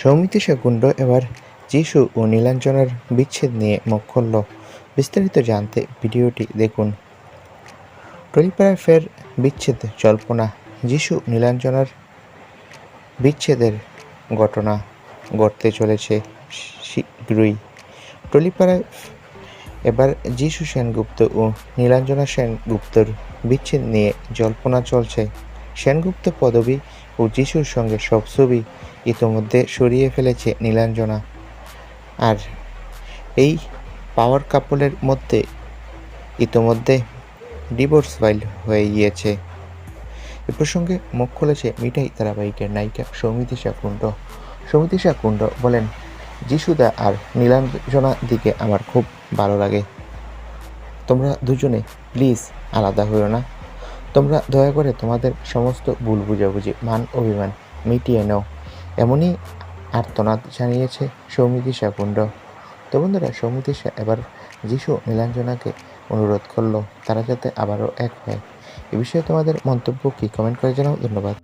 সৌমিতি কুণ্ড এবার যিশু ও নীলাঞ্জনার বিচ্ছেদ নিয়ে মুখ খুলল। বিস্তারিত জানতে ভিডিওটি দেখুন। টলিপাড়ায় ফের বিচ্ছেদ জল্পনা, যিশু নীলাঞ্জনার বিচ্ছেদের ঘটনা ঘটতে চলেছে শীঘ্রই। টলিপাড়ায় এবার যিশু সেনগুপ্ত ও নীলাঞ্জনা সেনগুপ্তর বিচ্ছেদ নিয়ে জল্পনা চলছে। সেনগুপ্ত পদবী ও যিশুর সঙ্গে সব ছবি ইতোমধ্যে সরিয়ে ফেলেছে নীলাঞ্জনা। আর এই পাওয়ার কাপলের মধ্যে ইতোমধ্যে ডিভোর্স ফাইল হয়ে গিয়েছে। এ প্রসঙ্গে মুখ খুলেছে মিঠাই ধারাবাহিকের নায়িকা সৌমিতিশা কুণ্ড সৌমিতিশা কুণ্ড বলেন, যিশুদা আর নীলাঞ্জনা দিকে আমার খুব ভালো লাগে। তোমরা দুজনে প্লিজ আলাদা হইও না। তোমরা দয়া করে তোমাদের সমস্ত ভুল বুঝাবুঝি, মান অভিমান মিটিয়ে নাও। এমনই আর্তনাদ জানিয়েছে সৌমিতিশা কুণ্ড তো বন্ধুরা সৌমিতিশা এবার যিশু নীলাঞ্জনাকে অনুরোধ করল, তারা যাতে আবারও এক হয়। এ বিষয়ে তোমাদের মন্তব্য কি? কমেন্ট করে জানাও, ধন্যবাদ।